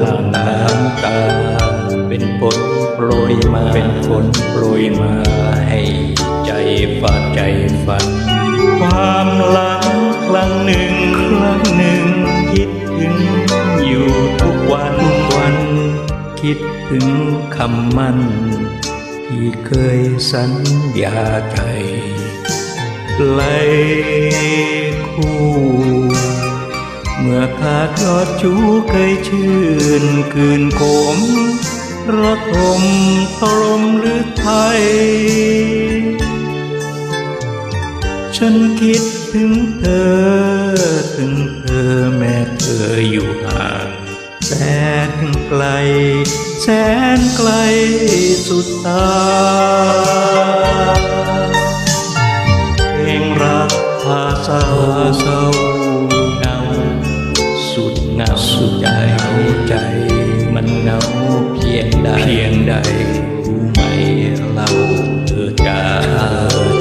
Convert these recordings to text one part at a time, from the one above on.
หลังน้ำตา เป็นฝนโปรยมาเป็นฝนโปรยมา ให้ใจฝาดใจฝัน ความหลังครั้งหนึ่งครั้งหนึ่ง คิดถึงอยู่ทุกวันวัน คิดถึงคำมั่น ที่เคยสัญญาใจไหลคู่ เมื่อขาดยอดชูเคยชื่นคืนโขมระทมตรมหรือไทย ฉันคิดถึงเธอ ถึงเธอแม้เธออยู่ห่างแสนไกล แสนไกลสุดตาเพลงรักพาเศร้า สุดใจใจ มันเหงาเพียงใดเพียงใดรู้ไหมเราเธอจะ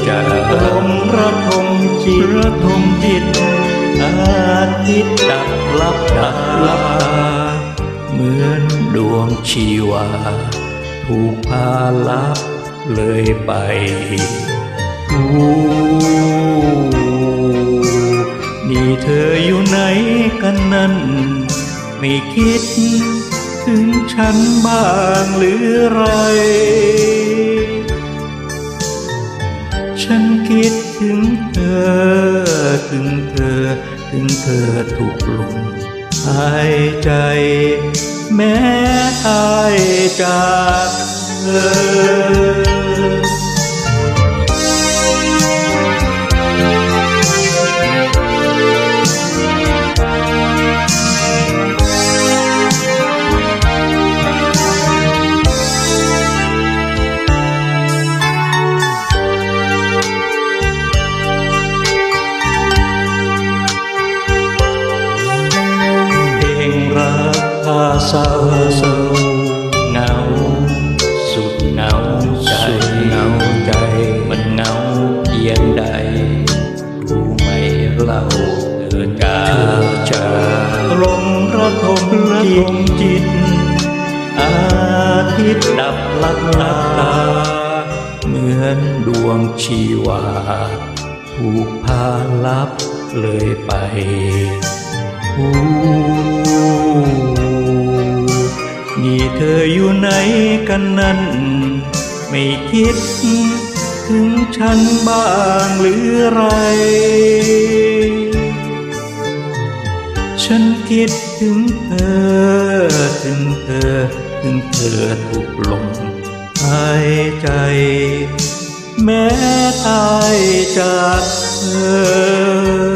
จะลมระทมจิตระทมจิตอาทิตย์ดับลับดับลับตาเหมือนดวงชีวา ถูกพาลับเลยไปนี่ ไม่คิด ถึงฉันบ้างหรือไร ฉันคิดถึงเธอ ถึงเธอ ถึงเธอถูกลมหายใจ แม้ตายจากเธอ ศร้าเศร้าเหงา สุดเหงาใจเหงาใจ มันเหงาเพียงใด รู้ไหมเราเธอจะจะลมระทมระทมจิต อาทิตย์ดับลับตา เหมือนดวงชีวาถูกพาลับเลยไปอู้ นี่เธออยู่ไหนกันนั้น ไม่คิด ถึงฉันบ้างหรือไร ฉันคิดถึงเธอ ถึงเธอ ถึงเธอถูกลมหายใจ แม้ตายจากเธอ